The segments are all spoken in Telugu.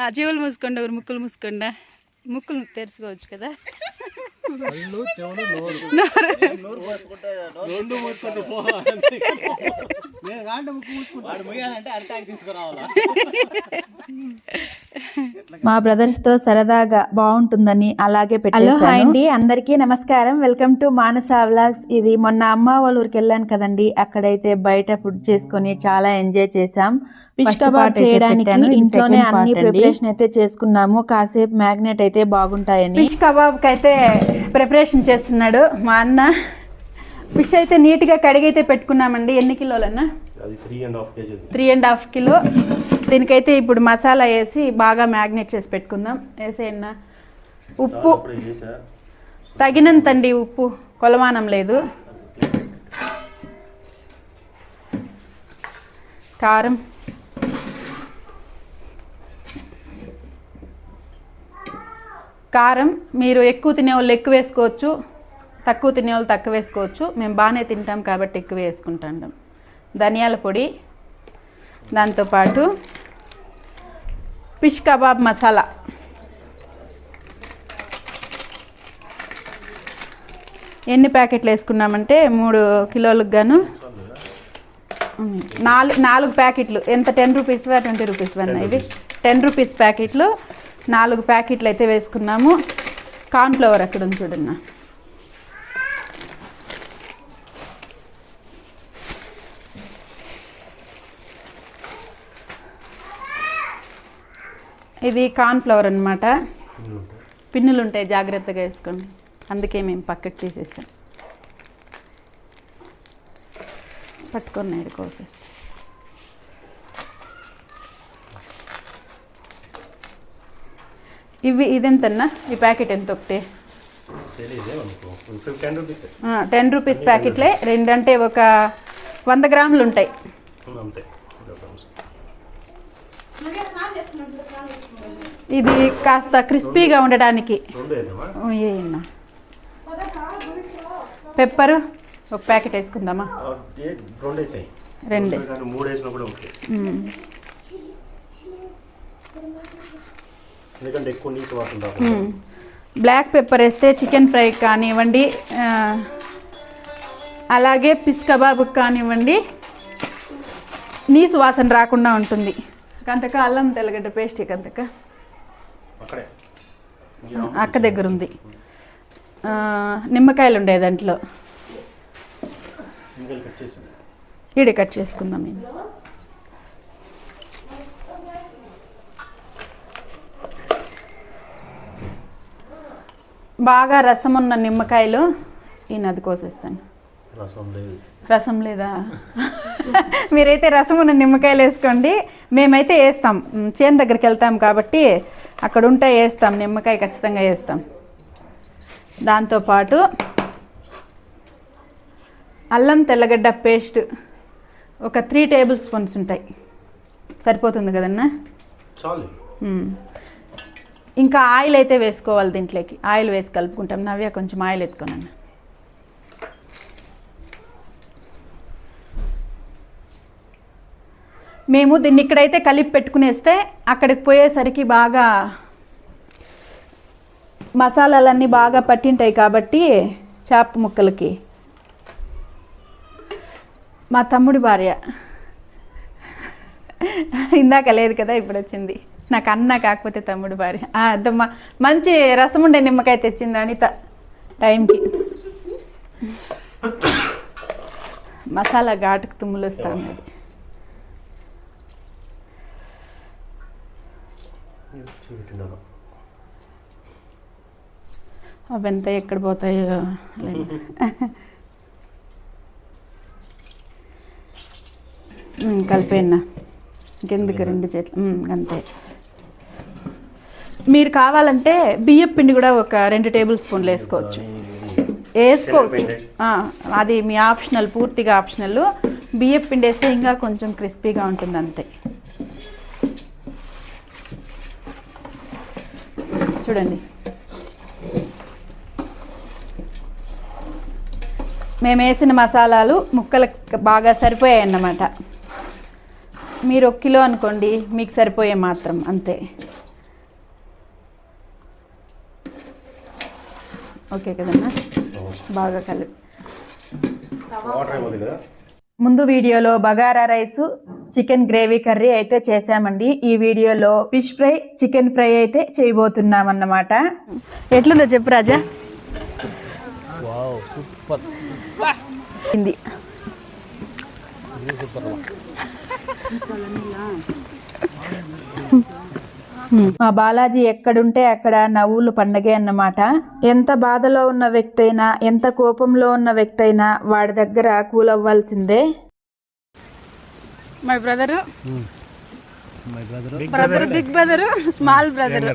ఆ చెవులు మూసుకోండి ఎవరు ముక్కులు మూసుకోండా. ముక్కులు తెరుచుకోవచ్చు కదా. మా బ్రదర్స్తో సరదాగా బాగుంటుందని అలాగే హలో హాయ్ అండి. అందరికీ నమస్కారం. వెల్కమ్ టు మానస వ్లాగ్స్ ఇది మొన్న అమ్మ వాళ్ళ ఊరికి వెళ్ళాను కదండి. అక్కడైతే బయట ఫుడ్ చేసుకొని చాలా ఎంజాయ్ చేసాం ఫిష్ కబాబ్ చేయడానికి ఇంట్లోనే అన్ని ప్రిపరేషన్ అయితే చేసుకున్నాము. కాసేపు మ్యాగ్నెట్ అయితే బాగుంటాయని. ఫిష్ కబాబ్కి అయితే ప్రిపరేషన్ చేస్తున్నాడు మా అన్న. ఫిష్ అయితే నీట్గా కడిగైతే పెట్టుకున్నామండి. ఎన్ని కిలోలన్నా? అది three and half and kilo దీనికైతే ఇప్పుడు మసాలా వేసి బాగా మ్యాగ్నేట్ చేసి పెట్టుకుందాం. వేసేయన్న ఉప్పు చేసా. తగినంతండి ఉప్పు. కొలమానం లేదు. కారం. కారం మీరు ఎక్కువ తినేవాళ్ళు ఎక్కువ వేసుకోవచ్చు తక్కువ తినేవాళ్ళు తక్కువ వేసుకోవచ్చు. మేము బాగానే తింటాం కాబట్టి ఎక్కువ వేసుకుంటాం. ధనియాల పొడి దాంతోపాటు ఫిష్ కబాబ్ మసాలా. ఎన్ని ప్యాకెట్లు వేసుకున్నామంటే మూడు కిలోలకు గాను నాలుగు నాలుగు ప్యాకెట్లు. ఎంత? టెన్ రూపీస్ ట్వంటీ రూపీస్ ఇవి టెన్ రూపీస్ ప్యాకెట్లు. నాలుగు ప్యాకెట్లు అయితే వేసుకున్నాము. కార్న్ఫ్లవర్ అక్కడ ఉంది చూడండి ఇది కార్న్ఫ్లవర్ అనమాట పిన్నులు ఉంటాయి జాగ్రత్తగా వేసుకోండి. అందుకే మేము పక్కకు తీసేసాం. పట్టుకున్నాడు కోసేసి ఇవి ఇదెంతన్నా ఈ ప్యాకెట్ ఎంత ఒకటి టెన్ రూపీస్ ప్యాకెట్లే రెండంటే ఒక వంద గ్రాములు ఉంటాయి ఇది కాస్త క్రిస్పీగా ఉండడానికి పెప్పరు ఒక ప్యాకెట్ వేసుకుందామా రెండు ఎందుకంటే ఎక్కువ వాసన. బ్లాక్ పెప్పర్ వేస్తే చికెన్ ఫ్రై కానివ్వండి అలాగే పిస్ కబాబ్ కానివ్వండి నీసు వాసన రాకుండా ఉంటుంది. కంతక అల్లం తెల్లగడ్డ పేస్ట్ కంతక? అక్క దగ్గర ఉంది. నిమ్మకాయలు ఉండే దాంట్లో. ఈడ కట్ చేసుకుందాం మేము. బాగా రసం ఉన్న నిమ్మకాయలు ఈయన అది కోసేస్తాను. రసం లేదు. మీరైతే రసం ఉన్న నిమ్మకాయలు వేసుకోండి. మేమైతే వేస్తాం. చేను దగ్గరికి వెళ్తాం కాబట్టి అక్కడ ఉంటే వేస్తాం. నిమ్మకాయ ఖచ్చితంగా వేస్తాం. దాంతోపాటు అల్లం తెల్లగడ్డ పేస్ట్ ఒక త్రీ టేబుల్ స్పూన్స్ ఉంటాయి. సరిపోతుంది కదన్నా? చాలు. ఇంకా ఆయిల్ అయితే వేసుకోవాలి దీంట్లోకి. ఆయిల్ వేసి కలుపుకుంటాం. నవ్య కొంచెం ఆయిల్ ఎత్తుకోనన్నా. మేము దీన్ని ఇక్కడైతే కలిపి పెట్టుకునేస్తే అక్కడికి పోయేసరికి బాగా మసాలాలన్నీ బాగా పట్టింటాయి కాబట్టి చేప ముక్కలకి. మా తమ్ముడి భార్య. ఇందాక లేదు కదా ఇప్పుడు వచ్చింది. నాకు అన్న కాకపోతే తమ్ముడు భార్య. అద్దమ్మా మంచి రసం ఉండే నిమ్మకాయ తెచ్చింది అనిత టైంకి. మసాలా ఘాటుకు తుమ్ములు వస్తా ఉన్నది అవెంత ఎక్కడ పోతాయో కలిపేనా ఇంకెందుకు రెండు చెట్లు అంతే. మీరు కావాలంటే బియ్యం పిండి కూడా ఒక రెండు టేబుల్ స్పూన్లు వేసుకోవచ్చు. వేసుకోవచ్చు. అది మీ ఆప్షనల్ పూర్తిగా ఆప్షనల్. బియ్యం పిండి వేస్తే ఇంకా కొంచెం క్రిస్పీగా ఉంటుంది అంతే. చూడండి. మేము వేసిన మసాలాలు ముక్కలకు బాగా సరిపోయాయి అన్నమాట మీరు ఒక కిలో అనుకోండి మీకు సరిపోయే మాత్రం అంతే. ఓకే కదన్నా? బాగా కలిపి. వాటర్ అయిపోతుంది కదా? ముందు వీడియోలో bagara rice chicken gravy curry అయితే చేసామండి ఈ వీడియోలో ఫిష్ ఫ్రై చికెన్ ఫ్రై అయితే చేయబోతున్నాం అన్నమాట ఎట్లుందో చెప్పు రాజా. Wow super. హిందీ మా బాలాజీ ఎక్కడుంటే అక్కడ నవ్వులు పండగే అన్నమాట. ఎంత బాధలో ఉన్న వ్యక్తి అయినా ఎంత కోపంలో ఉన్న వ్యక్తి అయినా వాడి దగ్గర కూల్ అవ్వాల్సిందే my brother my brother brother big brother small brother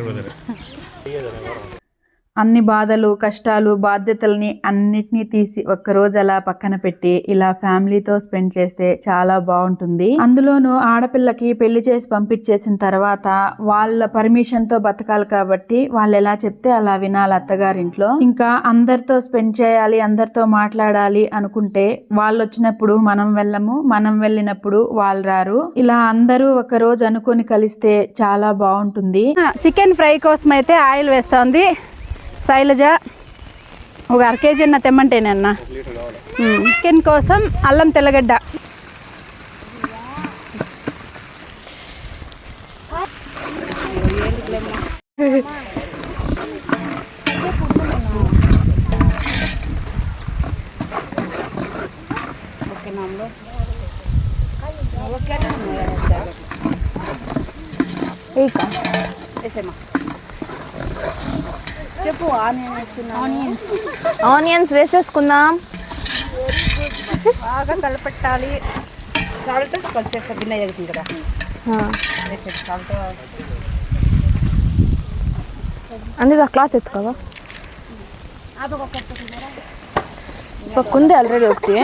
అన్ని బాధలు కష్టాలు బాధ్యతల్ని అన్నిటినీ తీసి ఒక్కరోజు అలా పక్కన పెట్టి ఇలా ఫ్యామిలీతో స్పెండ్ చేస్తే చాలా బాగుంటుంది. అందులోనూ ఆడపిల్లకి పెళ్ళి చేసి పంపించేసిన తర్వాత వాళ్ళ పర్మిషన్తో బతకాలి కాబట్టి వాళ్ళు ఎలా చెప్తే అలా వినాలి అత్తగారింట్లో. ఇంకా అందరితో స్పెండ్ చేయాలి అందరితో మాట్లాడాలి అనుకుంటే వాళ్ళు వచ్చినప్పుడు మనం వెళ్ళము మనం వెళ్ళినప్పుడు వాళ్ళు రారు. ఇలా అందరూ ఒక రోజు అనుకొని కలిస్తే చాలా బాగుంటుంది. చికెన్ ఫ్రై కోసం అయితే ఆయిల్ వేస్తోంది. శైలజ ఒక అర కేజీ అన్న తెమ్మంటేనన్న చికెన్ కోసం అల్లం తెల్లగడ్డ. ఆనియన్స్ ఆనియన్స్ వేసేసుకుందాం. బాగా కలపెట్టాలి. సాల్ట్ కొంచెం గిన్నె ఎగుతుంది కదా. సాల్ట్. అందుకే ఆ క్లాత్ ఎత్తుకోవా? పక్కుంది ఆల్రెడీ ఒకటి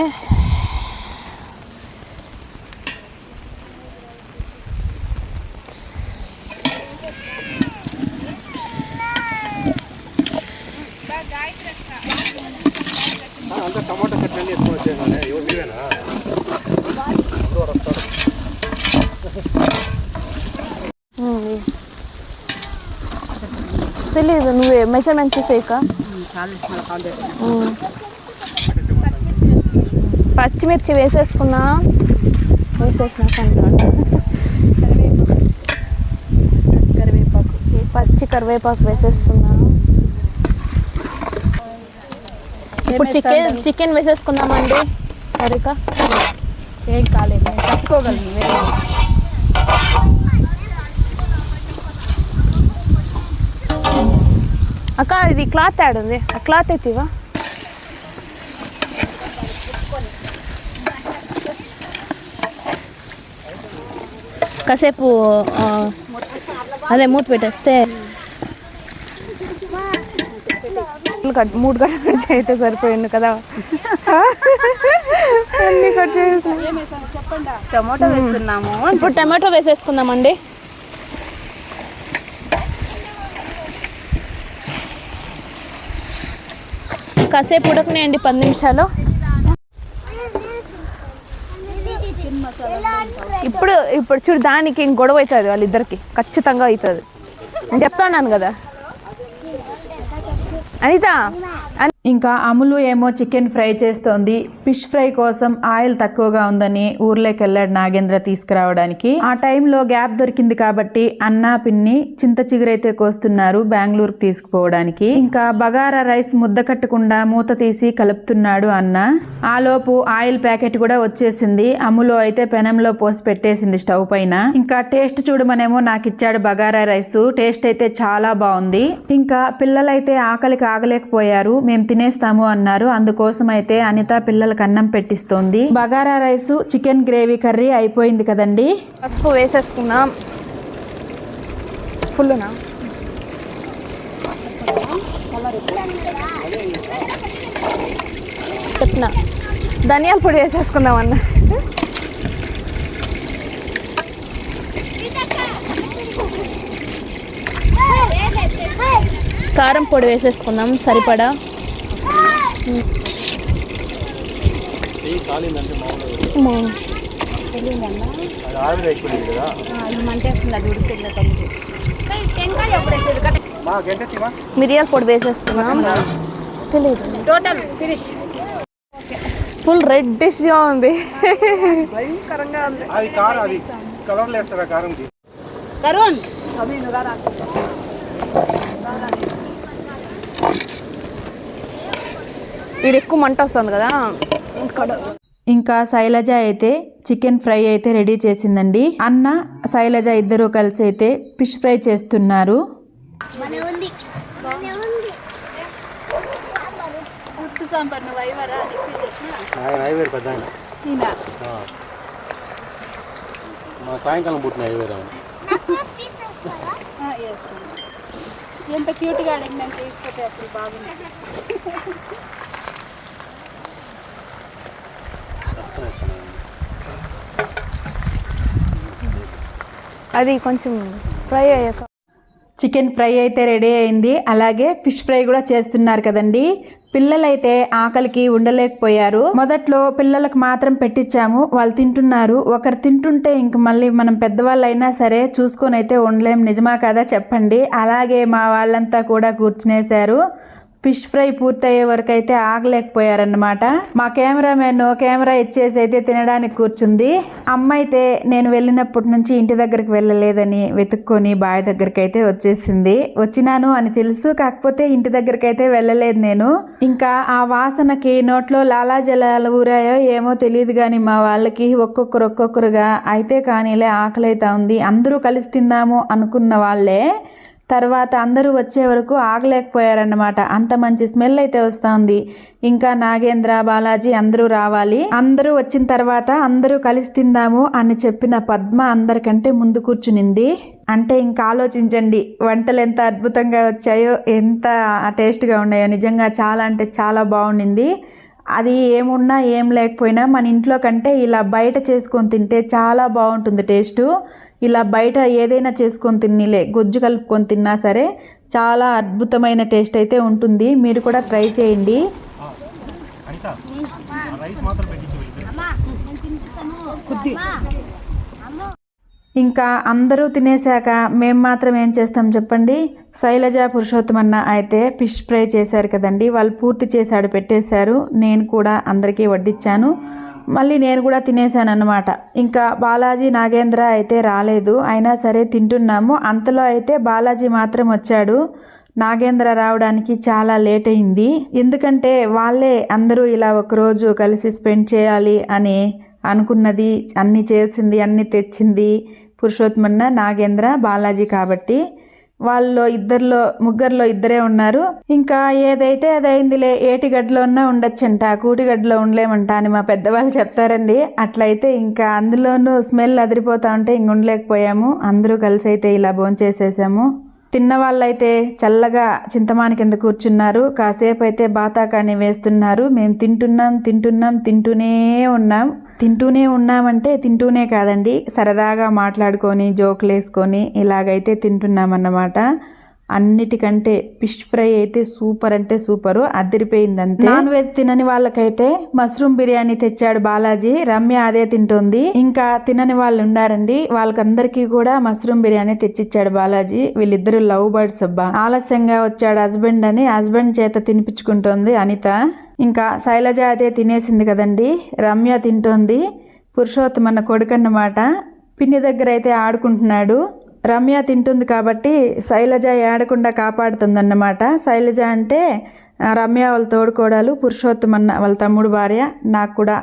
అంతా టమాటా కట్ అన్ని ఎత్తుకొని వచ్చేసానే ఎవరు మీరేనా ఉమ్. తెలియదు నువ్వే మెజర్మెంట్ చూసేయక పచ్చిమిర్చి వేసేసుకున్నా. వేసేసిన కరివేపాకు పచ్చి కరివేపాకు వేసేసుకున్నా. ఇప్పుడు చికెన్ చికెన్ వేసేసుకుందామండి. సరేకా ఏం కాలేదు నేను అక్క ఇది క్లాత్ యాడ్ ఉంది. ఆ క్లాత్ ఎత్తివా కాసేపు అదే మూత పెట్టేస్తే మూడు కట్ కట్ చేస్తే సరిపోయింది కదా. అన్ని కట్ చేసి టమోటా వేస్తున్నాము ఇప్పుడు టమాటో వేసేసుకుందామండి. కాసేపు ఉడకనేయండి పది నిమిషాలు. ఇప్పుడు ఇప్పుడు చూడు దానికి ఇంక గొడవ అవుతుంది వాళ్ళిద్దరికి. ఖచ్చితంగా అవుతుంది. నేను చెప్తా ఉన్నాను కదా. అనిత అని- ఇంకా అములు ఏమో చికెన్ ఫ్రై చేస్తోంది. ఫిష్ ఫ్రై కోసం ఆయిల్ తక్కువగా ఉందని ఊర్లోకి వెళ్ళాడు నాగేంద్ర తీసుకురావడానికి. ఆ టైంలో గ్యాప్ దొరికింది కాబట్టి అన్న పిన్ని చింత చిగురైతే కోస్తున్నారు బెంగళూరుకు తీసుకుపోవడానికి. ఇంకా బగారా రైస్ ముద్ద కట్టకుండా మూత తీసి కలుపుతున్నాడు అన్న. ఆ లోపు ఆయిల్ ప్యాకెట్ కూడా వచ్చేసింది. అములు అయితే పెనంలో పోసి పెట్టేసింది స్టవ్ పైన. ఇంకా టేస్ట్ చూడమనేమో నాకు ఇచ్చాడు బగారా రైస్. టేస్ట్ అయితే చాలా బాగుంది. ఇంకా పిల్లలైతే ఆకలికి ఆగలేకపోయారు. మేము తినేస్తాము అన్నారు. అందుకోసం అయితే అనిత పిల్లలకు అన్నం పెట్టిస్తోంది. Bagara rice chicken gravy curry అయిపోయింది కదండి. పసుపు వేసేసుకున్నాం. ఫుల్నా చెప్పిన. ధనియాల పొడి వేసేసుకుందాం అన్న. కారం పొడి వేసేసుకుందాం. సరిపడా? మిరియాల పొడి వేసేసుకుందాం తెలియదు టోటల్ ఫినిష్ ఫుల్ ఉంది. అది కలర్లు వేస్తారా కారంకి? కరుణ్ ఇది ఎక్కువ మంట వస్తుంది కదా. ఇక్కడ ఇంకా శైలజ అయితే చికెన్ ఫ్రై అయితే రెడీ చేసిందండి. అన్న శైలజ ఇద్దరు కలిసి అయితే ఫిష్ ఫ్రై చేస్తున్నారు. సాయంకాలం పుట్టిన ఎంత క్యూట్గా అడిగినాక తీసుకుంటే అసలు బాగుంది. అది కొంచెం ఫ్రై అయ్యాక. చికెన్ ఫ్రై అయితే రెడీ అయింది. అలాగే ఫిష్ ఫ్రై కూడా చేస్తున్నారు కదండి. పిల్లలైతే ఆకలికి ఉండలేకపోయారు. మొదట్లో పిల్లలకు మాత్రం పెట్టించాము వాళ్ళు తింటున్నారు. ఒకరు తింటుంటే ఇంక మళ్ళీ మనం పెద్దవాళ్ళు అయినా సరే చూసుకొని అయితే ఉండలేం. నిజమా కదా చెప్పండి. అలాగే మా వాళ్ళంతా కూడా కూర్చునేశారు. ఫిష్ ఫ్రై పూర్తయ్యే వరకు అయితే ఆగలేకపోయారన్నమాట. మా కెమెరామెన్ కెమెరా ఇచ్చేసి అయితే తినడానికి కూర్చుంది. అమ్మ అయితే నేను వెళ్ళినప్పటి నుంచి ఇంటి దగ్గరికి వెళ్ళలేదని వెతుక్కొని బావి దగ్గరికి అయితే వచ్చేసింది. వచ్చినాను అని తెలుసు కాకపోతే ఇంటి దగ్గరికి అయితే వెళ్ళలేదు నేను. ఇంకా ఆ వాసనకి నోట్లో లాలాజలాలు ఊరాయో ఏమో తెలియదు కానీ మా వాళ్ళకి ఒక్కొక్కరు ఒక్కొక్కరుగా అయితే కానీలే ఆకలి అయితే ఉంది అందరూ కలిసి తిందాము అనుకున్న వాళ్ళే తర్వాత అందరూ వచ్చే వరకు ఆగలేకపోయారన్నమాట. అంత మంచి స్మెల్ అయితే వస్తుంది. ఇంకా నాగేంద్ర బాలాజీ అందరూ రావాలి. అందరూ వచ్చిన తర్వాత అందరూ కలిసి తిందాము అని చెప్పిన పద్మ అందరికంటే ముందు కూర్చునింది. అంటే ఇంకా ఆలోచించండి వంటలు ఎంత అద్భుతంగా వచ్చాయో ఎంత టేస్ట్గా ఉన్నాయో. నిజంగా చాలా అంటే చాలా బాగుండింది. అది ఏమున్నా ఏం లేకపోయినా మన ఇంట్లో కంటే ఇలా బయట చేసుకొని తింటే చాలా బాగుంటుంది టేస్టు. ఇలా బయట ఏదైనా చేసుకొని తిన్నిలే గొజ్జు కలుపుకొని తిన్నా సరే చాలా అద్భుతమైన టేస్ట్ అయితే ఉంటుంది. మీరు కూడా ట్రై చేయండి. ఇంకా అందరూ తినేశాక మేము మాత్రం ఏం చేస్తాం చెప్పండి? శైలజ పురుషోత్తమన్న అయితే ఫిష్ ఫ్రై చేశారు కదండి. వాళ్ళు పూర్తి చేశాడు పెట్టేశారు. నేను కూడా అందరికీ వడ్డించాను మళ్ళీ నేను కూడా తినేసాను అన్నమాట ఇంకా బాలాజీ నాగేంద్ర అయితే రాలేదు. అయినా సరే తింటున్నాము. అంతలో అయితే బాలాజీ మాత్రం వచ్చాడు. నాగేంద్ర రావడానికి చాలా లేట్ అయింది. ఎందుకంటే వాళ్ళే అందరూ ఇలా ఒకరోజు కలిసి స్పెండ్ చేయాలి అని అనుకున్నది అన్ని చేసింది అన్ని తెచ్చింది పురుషోత్తమన్న నాగేంద్ర బాలాజీ కాబట్టి. వాళ్ళలో ఇద్దరిలో ముగ్గురులో ఇద్దరే ఉన్నారు. ఇంకా ఏదైతే అది ఏటి ఏటిగడ్డలో ఉన్నా ఉండొచ్చంట కూటిగడ్డలో ఉండలేమంట అని మా పెద్దవాళ్ళు చెప్తారండి. అట్లయితే ఇంకా అందులోనూ స్మెల్ అదిరిపోతా ఉంటే ఇంక ఉండలేకపోయాము. అందరూ కలిసి అయితే ఇలా భోంచేసేసాము. తిన్న వాళ్ళైతే చల్లగా చింతమాని కింద కూర్చున్నారు. కాసేపు అయితే బాతాకాని వేస్తున్నారు. మేము తింటున్నాం తింటున్నాం తింటూనే ఉన్నాం. తింటూనే ఉన్నామంటే తింటూనే కాదండి. సరదాగా మాట్లాడుకొని జోకులు వేసుకొని ఇలాగైతే తింటున్నామన్నమాట. అన్నిటికంటే ఫిష్ ఫ్రై అయితే సూపర్ అంటే సూపర్ అదిరిపోయింది నాన్ వెజ్ తినని వాళ్ళకైతే మష్రూమ్ బిర్యానీ తెచ్చాడు బాలాజీ. రమ్య అదే తింటుంది. ఇంకా తినని వాళ్ళు ఉండారండి వాళ్ళకందరికీ కూడా మష్రూమ్ బిర్యానీ తెచ్చిచ్చాడు బాలాజీ. వీళ్ళిద్దరు లవ్ బర్డ్స్ అబ్బా. ఆలస్యంగా వచ్చాడు హస్బెండ్ అని హస్బెండ్ చేత తినిపించుకుంటోంది అనిత. ఇంకా శైలజ అదే తినేసింది కదండి. రమ్య తింటోంది. పురుషోత్తమన్న కొడుకు అన్నమాట పిన్ని దగ్గర అయితే ఆడుకుంటున్నాడు. రమ్య తింటుంది కాబట్టి శైలజ ఏడకుండా కాపాడుతుందన్నమాట. శైలజ అంటే రమ్య వాళ్ళ తోడుకోడాలు పురుషోత్తమన్న వాళ్ళ తమ్ముడు భార్య నాకు కూడా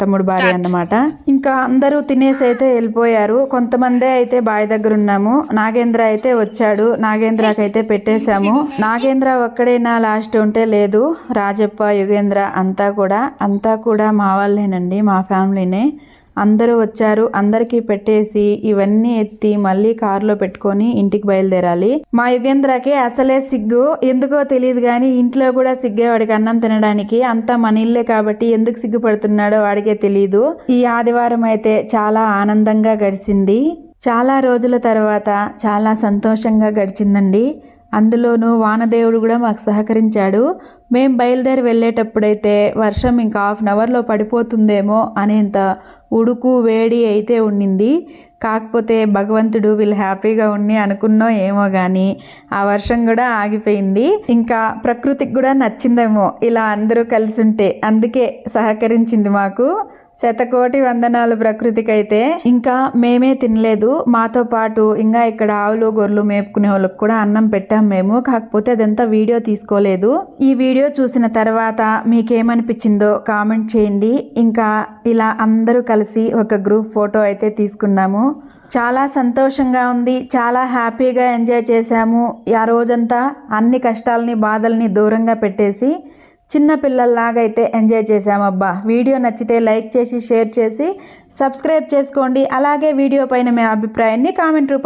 తమ్ముడు భార్య అన్నమాట. ఇంకా అందరూ తినేసి అయితే వెళ్ళిపోయారు. కొంతమందే అయితే బావి దగ్గర ఉన్నాము. నాగేంద్ర అయితే వచ్చాడు. నాగేంద్రకి అయితే పెట్టేశాము. నాగేంద్ర ఒక్కడైనా లాస్ట్ ఉంటే లేదు. రాజప్ప యుగేంద్ర అంతా కూడా అంతా కూడా మా వాళ్ళేనండి మా ఫ్యామిలీనే. అందరూ వచ్చారు అందరికీ పెట్టేసి ఇవన్నీ ఎత్తి మళ్ళీ కారులో పెట్టుకొని ఇంటికి బయలుదేరాలి. మా యుగేంద్రకి అసలే సిగ్గు. ఎందుకో తెలియదు కానీ ఇంట్లో కూడా సిగ్గే వాడికి అన్నం తినడానికి అంతా మన ఇల్లే కాబట్టి ఎందుకు సిగ్గుపడుతున్నాడో వాడికే తెలియదు ఈ ఆదివారం అయితే చాలా ఆనందంగా గడిచింది చాలా రోజుల తర్వాత చాలా సంతోషంగా గడిచిందండి. అందులోనూ వానదేవుడు కూడా మాకు సహకరించాడు. మేము బయలుదేరి వెళ్ళేటప్పుడైతే వర్షం ఇంకా హాఫ్ అన్ అవర్లో పడిపోతుందేమో అనేంత ఉడుకు వేడి అయితే ఉండింది. కాకపోతే భగవంతుడు వీళ్ళు హ్యాపీగా ఉండి అనుకున్నో ఏమో కానీ ఆ వర్షం కూడా ఆగిపోయింది. ఇంకా ప్రకృతికి కూడా నచ్చిందేమో ఇలా అందరూ కలిసి ఉంటే అందుకే సహకరించింది మాకు. శతకోటి వందనాలు ప్రకృతికైతే ఇంకా మేమే తినలేదు. మాతో పాటు ఇంకా ఇక్కడ ఆవులు గొర్రెలు మేపుకునే వాళ్ళకి కూడా అన్నం పెట్టాం మేము. కాకపోతే అదంతా వీడియో తీసుకోలేదు. ఈ వీడియో చూసిన తర్వాత మీకేమనిపించిందో కామెంట్ చేయండి. ఇంకా ఇలా అందరూ కలిసి ఒక గ్రూప్ ఫోటో అయితే తీసుకున్నాము. చాలా సంతోషంగా ఉంది. చాలా హ్యాపీగా ఎంజాయ్ చేశాము. ఆ రోజంతా అన్ని కష్టాలని బాధల్ని దూరంగా పెట్టేసి చిన్నపిల్లల్లాగైతే ఎంజాయ్ చేసామబ్బా వీడియో నచ్చితే లైక్ చేసి షేర్ చేసి సబ్స్క్రైబ్ చేసుకోండి. అలాగే వీడియో పైన మీ అభిప్రాయాన్ని కామెంట్ రూపంలో